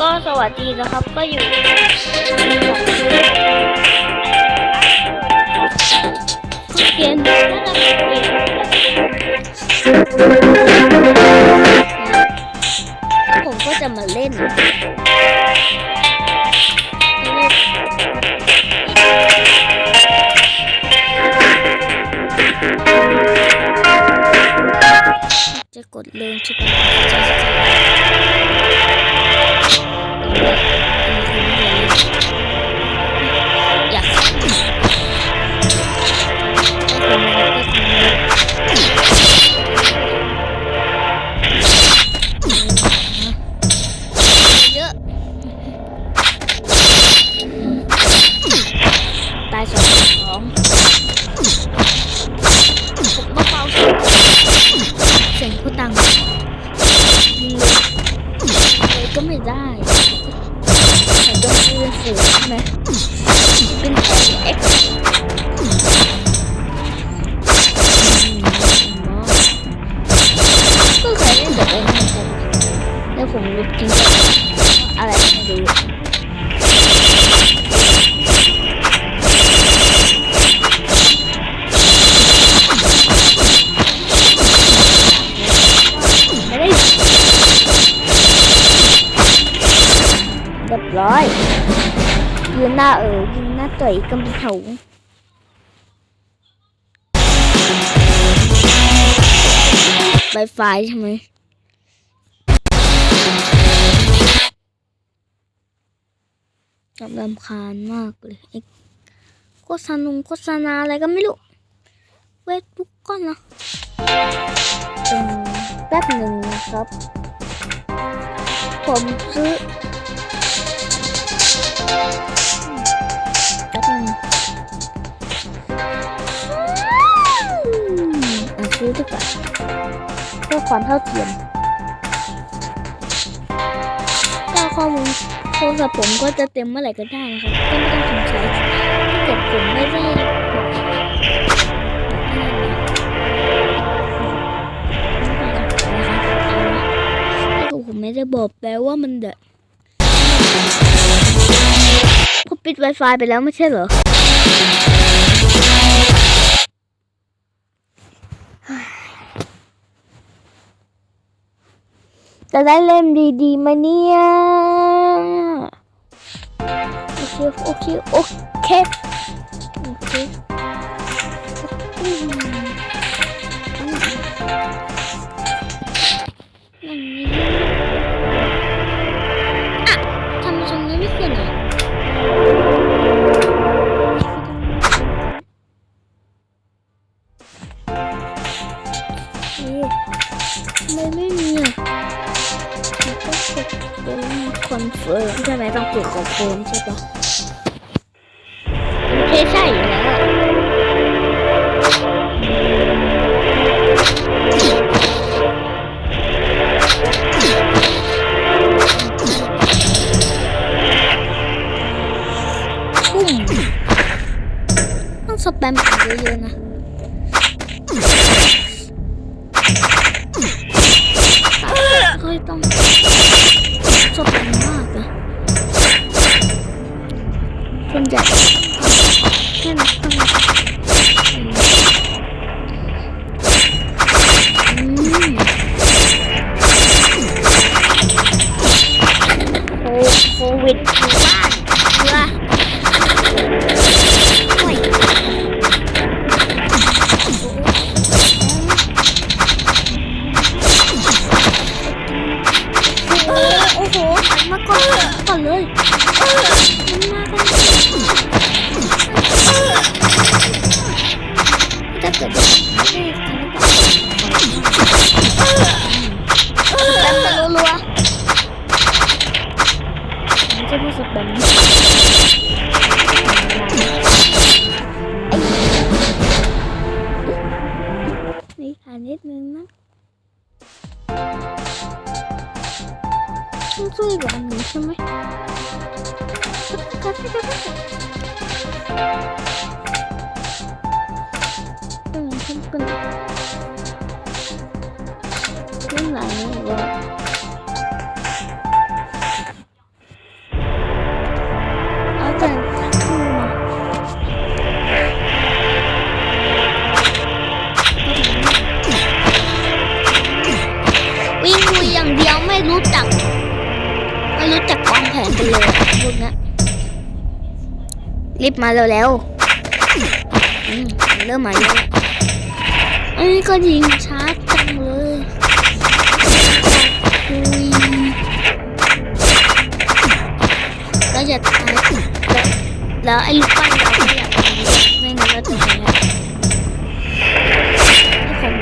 ก็สวัสดีนะครับ ก็อยู่เกมน่าจะเป็นเกผมก็จะมาเล่นจะกดเริ่มใช่ปะ อะไรไม่รู้ไม่ได้เรียบร้อยยืนหน้าเออยิงหน้าต่อยกำเถาไวไฟใช่ไหม จำรำคาญมากเลยไอ้โฆษณาโฆษณาอะไรก็ไม่รู้เวทบุ๊กก่อนนะแป๊บหนึ่งนะครับ ผมซื้อแป๊บหนึ่งอืมอะซื้อดีกว่าเพื่อความเท่าเทียมก็ข้อมูล โทรศัพท์ผมก็จะเต็มเมื่อไหร่ก็ได้นะครับก็ไม่ต้องสงสัยถ้าเกิดผมไม่ได้บอกถ้าผมไม่ได้บอกแปลว่ามันเดะผมปิด Wi-Fi ไปแล้วไม่ใช่เหรอจะได้เล่มดีๆไหมเนี่ย โอเคโอเคโอเคโอเคอืมอืมอย่างนี้อะทำไมต้อะเป็นคอนเฟิร์มใช่ไหมต้องกดคอนเฟิร์มใช่ปะโอเคใช่แล้วปุ้มต้องสแปมเยอะๆนะ ค่ ถ้าเกิดว่าไม่ได้ทำให้แบบสแปมไปรัวๆมันจะไม่สแปมนี่อ่านนิดนึงนะ 순수이가 없는 힘을 가자 가자 가자 응 잠깐 그건 아니고 아잔 잠깐만 Wing Wuyang Biao Mai Lu Tặng จักวางแผนกันเลยพวกนี้รีบมาเร็วๆอืมเริ่มมาเยอะแล้วอันนี้ก็ยิงช้าจังเลยอุยแล้วจะตายแล้วแล้วไอ้ลูกปั้นเราก็อยากตายด้วยไม่งั้นเราจะแพ้ให้ผม